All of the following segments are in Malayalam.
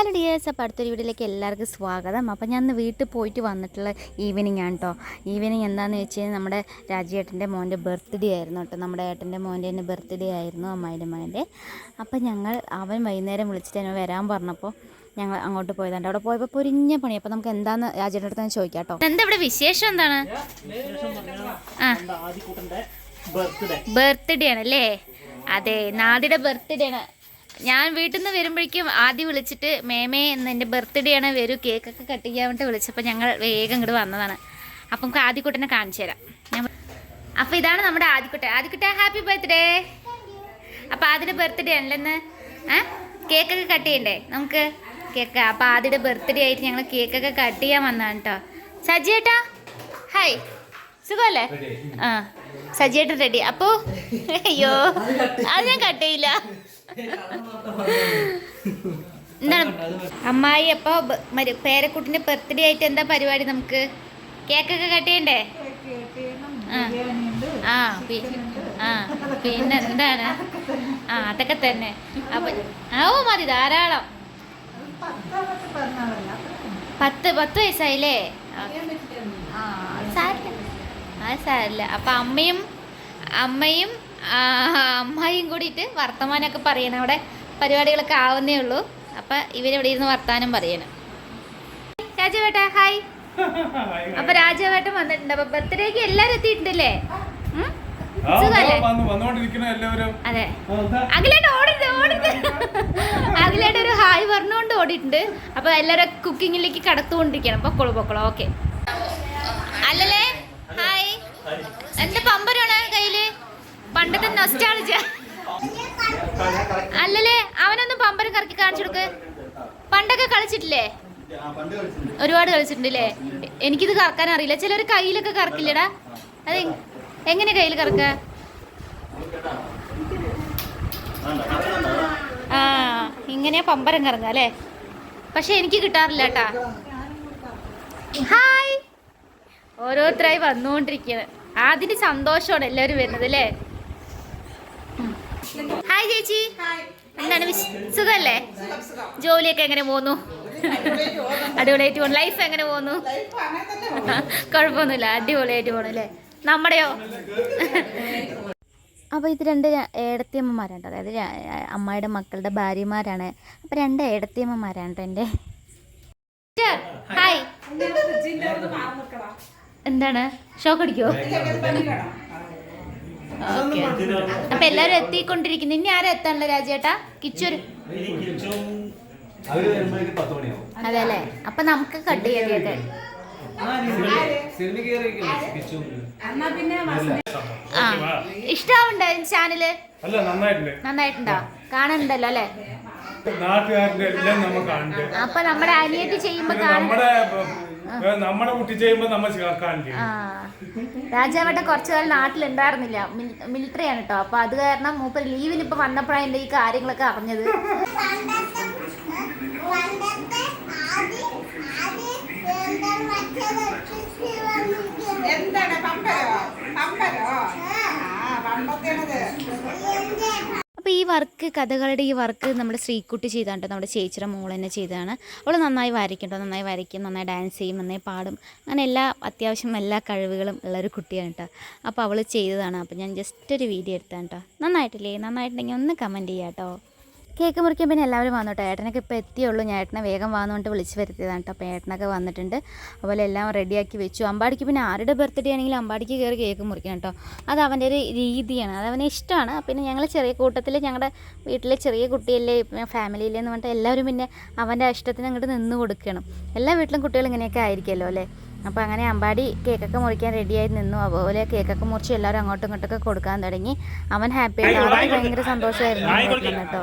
ഹലോ ഡിയേഴ്സ് അപ്പോൾ അടുത്തൊരു വീട്ടിലേക്ക് എല്ലാവർക്കും സ്വാഗതം. അപ്പോൾ ഞാൻ ഇന്ന് വീട്ടിൽ പോയിട്ട് വന്നിട്ടുള്ള ഈവനിങ് ആണ് കേട്ടോ ഈവനിങ് എന്താണെന്ന് വെച്ച് കഴിഞ്ഞാൽ നമ്മുടെ രാജേട്ടന്റെ മോന്റെ ബർത്ത്ഡേ ആയിരുന്നു കേട്ടോ നമ്മുടെ ഏട്ടന്റെ മോന്റെ തന്നെ ബർത്ത്ഡേ ആയിരുന്നു അമ്മായിന്റെ മോന്റെ. അപ്പോൾ ഞങ്ങൾ അവൻ വൈകുന്നേരം വിളിച്ചിട്ട് എന്നെ വരാൻ പറഞ്ഞപ്പോൾ ഞങ്ങൾ അങ്ങോട്ട് പോയതാണ് അവിടെ പോയപ്പോൾ പൊരിഞ്ഞ പണി. അപ്പോൾ നമുക്ക് എന്താന്ന് രാജേട്ടന്റെ അടുത്ത് ചോദിക്കാം കേട്ടോ എന്താ ഇവിടെ വിശേഷം എന്താണ്? ആ. ബർത്ത്ഡേ ആണല്ലേ അതെ നാദിയുടെ ബർത്ത്ഡേ ആണ്. ഞാൻ വീട്ടിൽ നിന്ന് വരുമ്പോഴേക്കും ആദ്യം വിളിച്ചിട്ട് മേമേ എന്ന് എന്റെ ബർത്ത്ഡേ ആണ്. വരൂ കേക്കൊക്കെ കട്ട് ചെയ്യാൻ വേണ്ടി വിളിച്ചപ്പോൾ ഞങ്ങൾ വേഗം ഇങ്ങോട്ട് വന്നതാണ്. അപ്പം നമുക്ക് ആദ്യക്കുട്ടനെ കാണിച്ചു തരാം. ഞാൻ അപ്പോൾ ഇതാണ് നമ്മുടെ ആദ്യക്കുട്ട ആദ്യക്കുട്ട ഹാപ്പി ബർത്ത്ഡേ. അപ്പോൾ ആദ്യയുടെ ബർത്ത്ഡേ ആണല്ലോ ഇന്ന് ഏ? കേക്കൊക്കെ കട്ട് ചെയ്യണ്ടേ? നമുക്ക് കേക്ക് അപ്പോൾ ആദ്യയുടെ ബർത്ത്ഡേ ആയിട്ട് ഞങ്ങൾ കേക്കൊക്കെ കട്ട് ചെയ്യാൻ വന്നതാണ് കേട്ടോ സജിയേട്ടാ ഹായ്. സുഖമല്ലേ? ആ. സജിയേട്ടൻ റെഡി അപ്പോൾ അയ്യോ അത് ഞാൻ കട്ട് ചെയ്യില്ല. എന്താണ്? അമ്മായി അപ്പൊ പേരക്കുട്ടിന്റെ ബർത്ത്ഡേ ആയിട്ട് എന്താ പരിപാടി നമുക്ക്? കേക്കൊക്കെ കട്ടിയണ്ടേ ആ. ആ പിന്നെ എന്താണ്? ആ അതൊക്കെ തന്നെ. അപ്പൊ ഓ മതി ധാരാളം. പത്ത് പത്ത് വയസ്സായില്ലേ? സാരില്ല. അത് സാരില്ല. അപ്പം അമ്മയും അമ്മയും അമ്മായിയും കൂടിയിട്ട് വർത്തമാനമൊക്കെ പറയണം. അവിടെ പരിപാടികളൊക്കെ ആവുന്നേ ഉള്ളൂ. അപ്പം ഇവരിവിടെ ഇരുന്ന് വർത്താനം പറയണം. രാജവേട്ട ഹായ് അപ്പൊ രാജവേട്ടൻ വന്നിട്ടുണ്ട്. അപ്പൊ ബർത്ത്ഡേക്ക് എല്ലാരും എത്തിയിട്ടുണ്ടല്ലേ? അതെ. അഖിലേട്ട് ഓടിട്ട് ഓടിട്ട് അഖിലേട്ട് ഒരു ഹായ് പറഞ്ഞുകൊണ്ട് ഓടിയിട്ടുണ്ട്. അപ്പൊ എല്ലാരും കുക്കിങ്ങിലേക്ക് കടത്തുകൊണ്ടിരിക്കണം പൊക്കോളൂ പൊക്കോളൂ. ഓക്കെ. അല്ലല്ലേ? ഹായ്. എന്റെ കയ്യിൽ പണ്ടത്തെ നൊസ്റ്റാളിച്ച അല്ലല്ലേ അവനൊന്നും പമ്പരം കറക്കി കാണിച്ചു കൊടുക്ക്. പണ്ടൊക്കെ കളിച്ചിട്ടില്ലേ? ഒരുപാട് കളിച്ചിട്ടുണ്ടല്ലേ? എനിക്കിത് കറക്കാൻ അറിയില്ല. ചിലർ കയ്യിലൊക്കെ കറക്കില്ലടാ? അത് എങ്ങനെ കയ്യിൽ കറക്ക? ആ ഇങ്ങനെ പമ്പരം കറങ്ങ അല്ലേ? പക്ഷെ എനിക്ക് കിട്ടാറില്ല കേട്ടാ. ഹായ്! ഓരോരുത്തരായി വന്നുകൊണ്ടിരിക്കുന്നത് അതിന് സന്തോഷമാണ് എല്ലാവരും വരുന്നത് അല്ലേ. ഹായ് ചേച്ചി. എന്താണ് സുഖല്ലേ? ജോലിയൊക്കെ എങ്ങനെ പോകുന്നു അടിപൊളിയായിട്ട് പോകുന്നു ലൈഫ് എങ്ങനെ പോകുന്നു കുഴപ്പമൊന്നുമില്ല. അടിപൊളിയായിട്ട് പോകണം അല്ലേ? നമ്മുടെയോ? അപ്പോൾ ഇത് രണ്ട് ഏടത്തിയമ്മമാരാണ് കേട്ടോ. അതായത് അമ്മയുടെ അമ്മായിയുടെ മക്കളുടെ ഭാര്യമാരാണ്. അപ്പോൾ രണ്ട് ഏടത്തിയമ്മമാരാണ് കേട്ടോ എന്റെ. ഹായ് എന്താണ്? ഷോക്ക് അടിക്കുമോ ഓക്കെ അപ്പൊ എല്ലാരും എത്തിക്കൊണ്ടിരിക്കുന്നു. ഇനി ആരും എത്താനുള്ള രാജേട്ടാ? കിച്ചൂർ അതെല്ലേ? അപ്പൊ നമുക്ക് കട്ട് ചെയ്യാതെ ആ ഇഷ്ടാവുണ്ടോ ചാനൽ? നന്നായിട്ടുണ്ട്. കാണുന്നുണ്ടല്ലോ അല്ലേ? അപ്പൊ നമ്മുടെ അനിയത്തി ചെയ്യുമ്പോ കാണും നമ്മുടെ കുട്ടി ചെയ്യുമ്പോ നമ്മൾ ആ. രാജാവേട്ടൻ കുറച്ചു കാലം നാട്ടിലുണ്ടായിരുന്നില്ല. മിലിറ്ററി ആണ് കേട്ടോ അപ്പൊ അത് കാരണം മൂപ്പർ ലീവിന് ഇപ്പൊ വന്നപ്പോഴാണ് എന്റെ ഈ കാര്യങ്ങളൊക്കെ അറിഞ്ഞത്. എന്താണ് പമ്പരോ പമ്പരോ? ആ പമ്പത്തേണത് ഈ വർക്ക് കഥകളുടെ ഈ വർക്ക് നമ്മുടെ ശ്രീക്കുട്ടി ചെയ്താണ്ട് നമ്മുടെ ചേച്ചിയുടെ മോൾ തന്നെ ചെയ്തതാണ്. അവൾ നന്നായി വരയ്ക്കും നന്നായി വരയ്ക്കും നന്നായി ഡാൻസ് ചെയ്യും നന്നായി പാടും. അങ്ങനെ എല്ലാ അത്യാവശ്യം എല്ലാ കഴിവുകളും ഉള്ളൊരു കുട്ടിയാണ് കേട്ടോ അപ്പോൾ അവൾ ചെയ്തതാണ്. അപ്പോൾ ഞാൻ ജസ്റ്റ് ഒരു വീഡിയോ എടുത്താണ് കേട്ടോ നന്നായിട്ടില്ലേ? നന്നായിട്ടുണ്ടെങ്കിൽ ഒന്ന് കമന്റ് ചെയ്യാം കേട്ടോ കേക്ക് മുറിക്കാൻ പിന്നെ എല്ലാവരും വന്നു കേട്ടോ ഏട്ടനൊക്കെ ഇപ്പോൾ എത്തിയുള്ളൂ. ഞാൻ ഏട്ടനെ വേഗം വന്നുകൊണ്ട് വിളിച്ച് വരുത്തിയതാണ് കേട്ടോ അപ്പോൾ ഏട്ടനൊക്കെ വന്നിട്ടുണ്ട്. അതുപോലെ എല്ലാം റെഡിയാക്കി വെച്ചു. അമ്പാടിക്ക് പിന്നെ ആരുടെ ബർത്ത്ഡേ ആണെങ്കിലും അമ്പാടിക്ക് കയറി കേക്ക് മുറിക്കണം കേട്ടോ അത് അവന്റെ ഒരു രീതിയാണ്. അത് അവനെ ഇഷ്ടമാണ്. പിന്നെ ഞങ്ങൾ ചെറിയ കൂട്ടത്തിൽ ഞങ്ങളുടെ വീട്ടിലെ ചെറിയ കുട്ടിയല്ലേ ഫാമിലിയിലെ എന്ന് പറഞ്ഞിട്ട് എല്ലാവരും പിന്നെ അവന്റെ ഇഷ്ടത്തിന് അങ്ങോട്ട് നിന്ന് കൊടുക്കണം. എല്ലാ വീട്ടിലും കുട്ടികൾ ഇങ്ങനെയൊക്കെ ആയിരിക്കുമല്ലോ അല്ലേ? അപ്പോൾ അങ്ങനെ അമ്പാടി കേക്കൊക്കെ മുറിക്കാൻ റെഡിയായി നിന്നു. അതുപോലെ കേക്കൊക്കെ മുറിച്ച് എല്ലാവരും അങ്ങോട്ടും ഇങ്ങോട്ടൊക്കെ കൊടുക്കാൻ തുടങ്ങി. അവൻ ഹാപ്പി ആയിട്ട്. അവർക്ക് ഭയങ്കര സന്തോഷമായിരുന്നു കേട്ടോ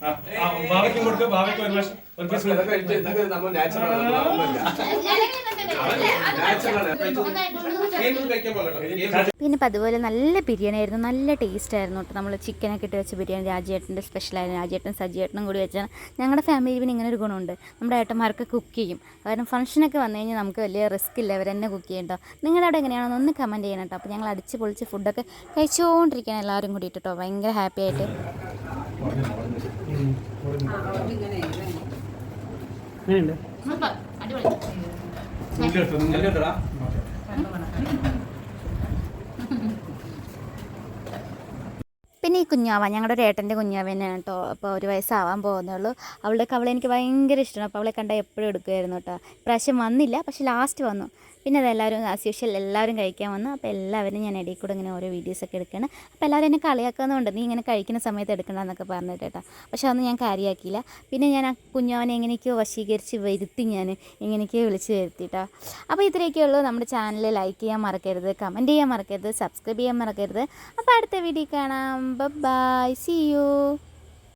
ഹാപ്പി ബർത്ത്ഡേ ആ, കൊടുക്ക് ആ, ആ, ബാവയ്ക്കും കൊടുക്ക് ബാവയ്ക്ക് ഒരു പ്രാവശ്യം ഒരു പീസ് നമ്മൾ natural പിന്നെ ഇപ്പം അതുപോലെ നല്ല ബിരിയാണി ആയിരുന്നു. നല്ല ടേസ്റ്റ് ആയിരുന്നു കേട്ടോ നമ്മൾ ചിക്കനൊക്കെ ഇട്ട് വെച്ച ബിരിയാണി രാജേട്ടന്റെ സ്പെഷ്യലായിരുന്നു രാജേട്ടൻ സജിയേട്ടനും കൂടി വെച്ചാൽ ഞങ്ങളുടെ ഫാമിലി പിന്നെ ഇങ്ങനെ ഒരു ഗുണമുണ്ട്. നമ്മുടെ ഏട്ടന്മാർക്ക് കുക്ക് ചെയ്യും. കാരണം ഫംഗ്ഷനൊക്കെ വന്നു കഴിഞ്ഞാൽ നമുക്ക് വലിയ റിസ്ക് ഇല്ല. അവർ തന്നെ കുക്ക് ചെയ്യണ്ടോ നിങ്ങളുടെ അവിടെ എങ്ങനെയാണെന്ന് ഒന്ന് കമന്റ് ചെയ്യണം കേട്ടോ അപ്പോൾ ഞങ്ങൾ അടിച്ച് പൊളിച്ച് ഫുഡൊക്കെ കഴിച്ചുകൊണ്ടിരിക്കുകയാണ് എല്ലാവരും കൂടിയിട്ട് കേട്ടോ ഭയങ്കര ഹാപ്പി ആയിട്ട്. ഉള്ളി പിന്നെ ഈ കുഞ്ഞാവ ഞങ്ങളുടെ ഒരു ഏട്ടന്റെ കുഞ്ഞാവ തന്നെയാണ് കേട്ടോ. അപ്പോൾ ഒരു വയസ്സാവാൻ പോകുന്നുള്ളൂ. അവളുടെ കവളെ എനിക്ക് ഭയങ്കര ഇഷ്ടമാണ് അപ്പോൾ അവളെ കണ്ടാൽ എപ്പോഴും എടുക്കുമായിരുന്നു കേട്ടോ. ഇപ്രാവശ്യം വന്നില്ല പക്ഷെ ലാസ്റ്റ് വന്നു. പിന്നെ അതെല്ലാവരും ആസ് യൂഷ്വൽ എല്ലാവരും കഴിക്കാൻ വന്നു. അപ്പോൾ എല്ലാവരും ഞാൻ ഇടയിൽ കൂടെ ഇങ്ങനെ ഓരോ വീഡിയോസൊക്കെ എടുക്കണം അപ്പോൾ എല്ലാവരും എന്നെ കളിയാക്കുന്നുണ്ട്. നീ ഇങ്ങനെ കഴിക്കുന്ന സമയത്ത് എടുക്കണമെന്നൊക്കെ പറഞ്ഞിട്ട് കേട്ടോ. പക്ഷേ അതൊന്നും ഞാൻ കാര്യമാക്കിയില്ല. പിന്നെ ഞാൻ ആ കുഞ്ഞാവനെ എങ്ങനെയൊക്കെയോ വശീകരിച്ച് വരുത്തി ഞാൻ എങ്ങനെയൊക്കെയോ വിളിച്ച് വരുത്തിട്ടോ അപ്പോൾ ഇത്രയൊക്കെ ഉള്ളൂ. നമ്മുടെ ചാനൽ ലൈക്ക് ചെയ്യാൻ മറക്കരുത് കമന്റ് ചെയ്യാൻ മറക്കരുത് സബ്സ്ക്രൈബ് ചെയ്യാൻ മറക്കരുത്. അപ്പോൾ അടുത്ത വീഡിയോ കാണാം. By C U